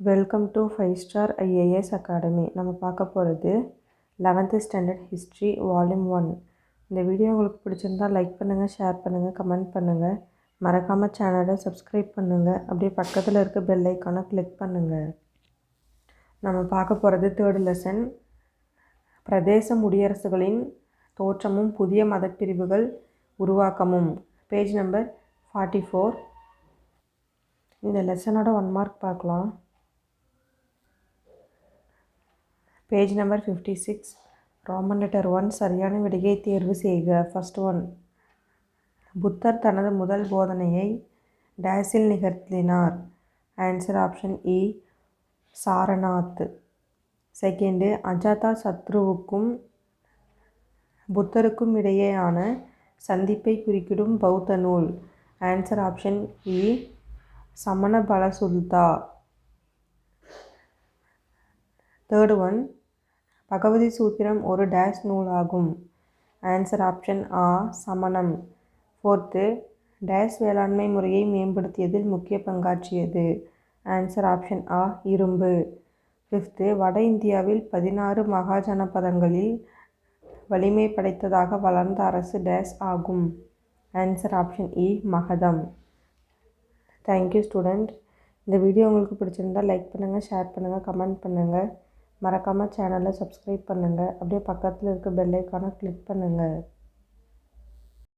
Welcome to five star IAS academy நம்ம பார்க்க போகிறது eleventh standard history volume one இந்த வீடியோ உங்களுக்கு பிடிச்சிருந்தால் லைக் பண்ணுங்கள் ஷேர் பண்ணுங்கள் கமெண்ட் பண்ணுங்கள் மறக்காமல் சேனலை சப்ஸ்கிரைப் பண்ணுங்கள் அப்படியே பக்கத்தில் இருக்க பெல் ஐக்கானை கிளிக் பண்ணுங்கள் நம்ம பார்க்க போகிறது தேர்ட் லெசன் பிரதேச முடியரசுகளின் தோற்றமும் புதிய மதப்பிரிவுகள் உருவாக்கமும். பேஜ் நம்பர் ஃபார்ட்டி ஃபோர் இந்த லெசனோட ஒன் மார்க் பார்க்கலாம். Page number fifty six Roman letter one சரியான விடையை தேர்வு செய்க. ஃபர்ஸ்ட் ஒன் புத்தர் தனது முதல் போதனையை டேஸில் நிகழ்த்தினார். ஆன்சர் ஆப்ஷன் இ சாரநாத். செகண்டு அஜாதா சத்ருவுக்கும் புத்தருக்கும் இடையேயான சந்திப்பை குறிக்கிடும் பௌத்த நூல். ஆன்சர் ஆப்ஷன் இ சமண பலசுல்தா. தேர்டு ஒன் பகவதி சூத்திரம் ஒரு டேஷ் நூலாகும். ஆன்சர் ஆப்ஷன் ஆ சமணம். ஃபோர்த்து டேஷ் வேளாண்மை முறையை மேம்படுத்தியதில் முக்கிய பங்காற்றியது. ஆன்சர் ஆப்ஷன் ஆ இரும்பு. ஃபிஃப்த்து வட இந்தியாவில் பதினாறு மகாஜனபதங்களில் வலிமை படைத்ததாக வளர்ந்த அரசு டேஷ் ஆகும். ஆன்சர் ஆப்ஷன் இ மகதம். தேங்க்யூ ஸ்டூடெண்ட் இந்த வீடியோ உங்களுக்கு பிடிச்சிருந்தால் லைக் பண்ணுங்கள் ஷேர் பண்ணுங்கள் கமெண்ட் பண்ணுங்கள் மறக்காமல் சேனலை சப்ஸ்கிரைப் பண்ணுங்கள் அப்படியே பக்கத்தில் இருக்க பெல் ஐக்கானை கிளிக் பண்ணுங்கள்